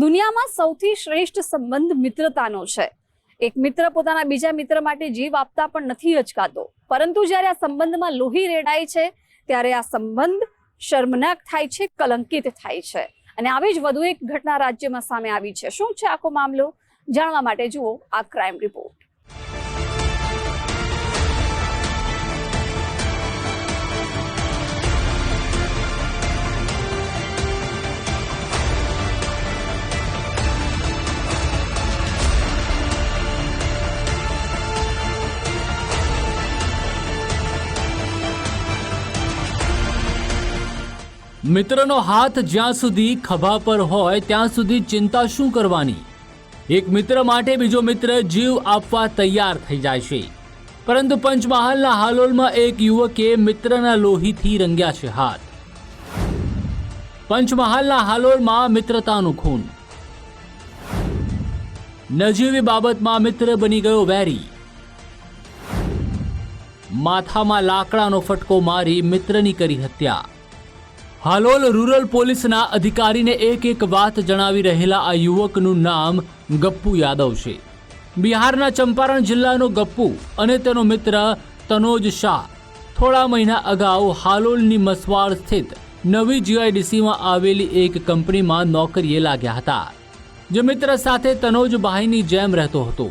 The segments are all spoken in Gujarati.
દુનિયામાં સૌથી શ્રેષ્ઠ સંબંધ મિત્રતાનો છે. એક મિત્ર પોતાના બીજા મિત્ર માટે જીવ આપતા પણ નથી અચકાતો પરંતુ જ્યારે આ સંબંધમાં લોહી રેડાય છે, ત્યારે આ સંબંધ શર્મનાક થાય છે, કલંકિત થાય છે. અને આવી જ વધુ એક ઘટના રાજ્યમાં સામે આવી છે. શું છે આખો મામલો? જાણવા માટે જુઓ આ ક્રાઇમ રિપોર્ટ મિત્રનો હાથ જ્યાં સુધી ખભા પર હોય, ત્યાં સુધી ચિંતા શું કરવાની? એક મિત્ર માટે બીજો મિત્ર જીવ આપવા તૈયાર થઈ જાય છે. પરંતુ પંચમહાલના હાલોલમાં એક યુવકે મિત્રના લોહીથી રંગ્યા છે હાથ. પંચમહાલના હાલોલમાં મિત્રતાનું ખૂન. નજીવી બાબતમાં મિત્ર બની ગયો વેરી. માથામાં લાકડાનો ફટકો મારી મિત્રની કરી હત્યા. હાલોલ રૂરલ પોલીસના અધિકારીને એક એક વાત જણાવી રહેલા આ યુવકનું નામ ગપ્પુ યાદવ છે. બિહારના ચંપારણ જિલ્લાનો ગપ્પુ અને તેનો મિત્ર તનોજ શાહ થોડા મહિના અગાઉ હાલોલની મસવાડ સ્થિત નવી જીઆઈડીસીમાં આવેલી એક કંપનીમાં નોકરીએ લાગ્યા હતા. જે મિત્ર સાથે તનોજ ભાઈની જેમ રહેતો હતો.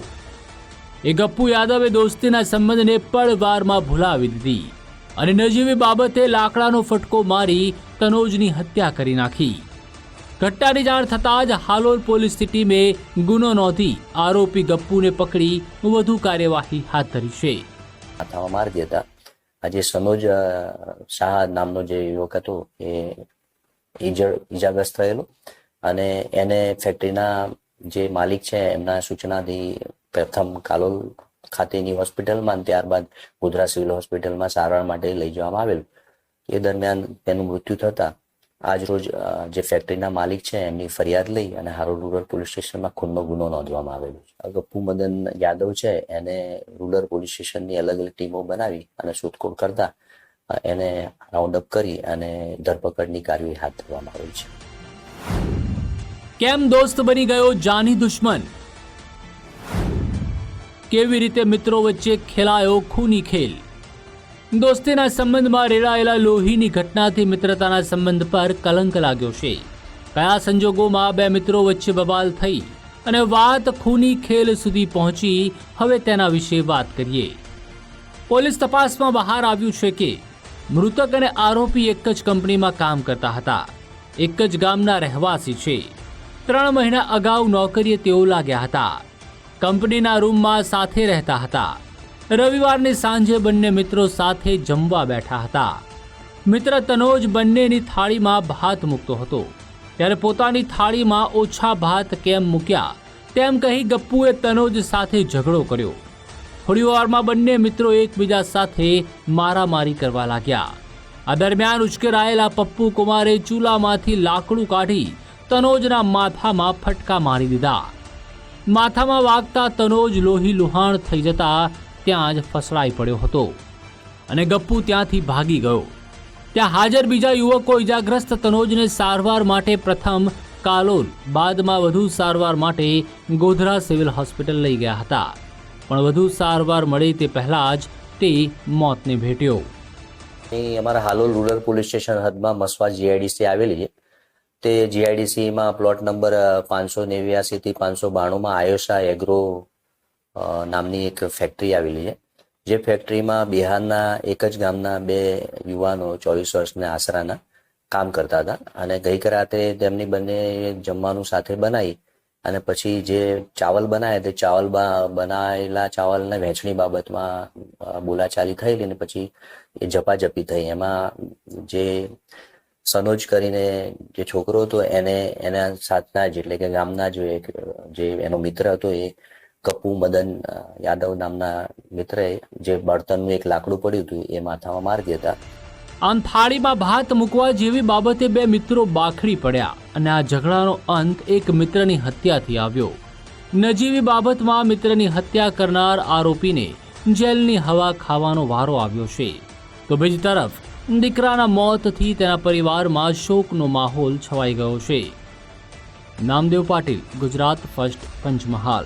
એ ગપ્પુ યાદવે દોસ્તીના સંબંધને પળવારમાં ભૂલાવી દીધી. અને નજીવી બાબતે લાકડાનો ફટકો મારી તનોજની હત્યા કરી નાખી. ઘટનાની જાણ થતાં જ હાલોલ પોલીસ ટીમે ગુનો નોંધી આરોપી ગપ્પુને પકડી વધુ કાર્યવાહી હાથ ધરી છે. મારી દેતા આજે સનોજ શાહ નામનો જે યુવક હતો એ ઈજાગ્રસ્ત થયેલો અને એને ફેક્ટરીના જે માલિક છે એમના સૂચનાથી પ્રથમ કાલોલ ખાતેની હોસ્પિટલમાં ત્યારબાદ ગોધરા સિવિલ હોસ્પિટલમાં સારવાર માટે લઈ જવામાં આવેલ. એ દરમિયાન તેનું મૃત્યુ થતા આજ રોજ જે ફેક્ટરીના માલિક છે એમની ફરિયાદ લઈ અને હારોડ રૂરલ પોલીસ સ્ટેશનમાં ખૂનનો ગુનો નોંધવામાં આવેલો છે. ગપ્પુ મદન યાદવ છે એને રૂરલ પોલીસ સ્ટેશનની અલગ અલગ ટીમો બનાવી અને શોધખોળ કરતા એને રાઉન્ડ અપ કરી અને ધરપકડની કાર્યવાહી હાથ ધરવામાં આવી છે. કેમ દોસ્ત બની ગયો જાની દુશ્મન? કેવી રીતે મિત્રો વચ્ચે ખેલાયો ખૂની ખેલ? દોસ્તીના સંબંધમાં રેડાયેલા લોહીની ઘટનાથી મિત્રતાના સંબંધ પર કલંક લાગ્યો છે. કયા સંજોગોમાં બે મિત્રો વચ્ચે બબાલ થઈ અને વાત ખૂની ખેલ સુધી પહોંચી, હવે તેના વિશે વાત કરીએ. પોલીસ તપાસમાં બહાર આવ્યું છે કે, મૃતક અને આરોપી એક જ કંપનીમાં કામ કરતા હતા. એક જ ગામના રહેવાસી છે. ત્રણ મહિના અગાઉ નોકરીએ તેઓ લાગ્યા હતા. કંપનીના રૂમમાં સાથે રહેતા હતા. રવિવારની સાંજે બંને મિત્રો સાથે જમવા બેઠા હતા. મિત્ર તનોજ બંનેની થાળીમાં ભાત મૂકતો હતો. ત્યારે પોતાની થાળીમાં ઓછા ભાત કેમ મૂક્યા, તેમ કહી ગપ્પુએ તનોજ સાથે ઝઘડો કર્યો. થોડી વારમાં બંને મિત્રો એકબીજા સાથે મારામારી કરવા લાગ્યા. આ દરમિયાન ઉશ્કેરાયેલા પપ્પુ કુમારે ચૂલામાંથી લાકડું કાઢી તનોજના માથામાં ફટકા મારી દીધા. માથામાં વાગતા તનોજ લોહી લુહાણ થઈ જતા ત્યાં જ ફસડાઈ પડ્યો હતો અને ગપ્પુ ત્યાંથી ભાગી ગયો. ત્યાં હાજર બીજા યુવકો ઇજાગ્રસ્ત તનોજને સારવાર માટે પ્રથમ કાલોલ, બાદમાં વધુ સારવાર માટે ગોધરા સિવિલ હોસ્પિટલ લઈ ગયા હતા. પણ વધુ સારવાર મળે તે પહેલા જ તે મોતને ભેટ્યો. અમારા હાલોલ રૂરલ પોલીસ સ્ટેશન હદમાં મસવા જીઆઈડીસી આવેલી છે. તે જીઆઈડીસીમાં પ્લોટ નંબર પાંચસો નેવ્યાસી થી પાંચસો બાણુંમાં આયોશા એગ્રો નામની એક ફેક્ટરી આવેલી છે. જે ફેક્ટરીમાં બિહારના એક જ ગામના બે યુવાનો ચોવીસ વર્ષના આશરાના કામ કરતા હતા અને ગઈક રાતે તેમની બંને જમવાનું સાથે બનાવી અને પછી જે ચાવલ બનાવ્યા તે ચાવલ બનાવેલા ચાવલને વહેંચણી બાબતમાં બોલાચાલી થયેલી અને પછી એ જપાજપી થઈ. એમાં જે સનોજ કરીને જે છોકરો હતો, એને, એના સાથના જ, એટલે કે ગામના જ એક, જે એનો મિત્ર હતો, એ કપુ મદન યાદવ નામના મિત્રએ જે બળતણનું એક લાકડું પડ્યું હતું, એ માથામાં મારી દેતા આમ થાળીમાં ભાત મૂકવા જેવી બાબતે બે મિત્રો બાખડી પડ્યા અને આ ઝઘડાનો અંત એક મિત્રની હત્યાથી આવ્યો. નજીવી બાબતમાં મિત્રની હત્યા કરનાર આરોપીને જેલની હવા ખાવાનો વારો આવ્યો છે. તો બીજી તરફ દીકરાના મોતથી તેના પરિવારમાં શોકનો માહોલ છવાઈ ગયો છે. નામદેવ પાટીલ ગુજરાત ફર્સ્ટ પંચમહાલ.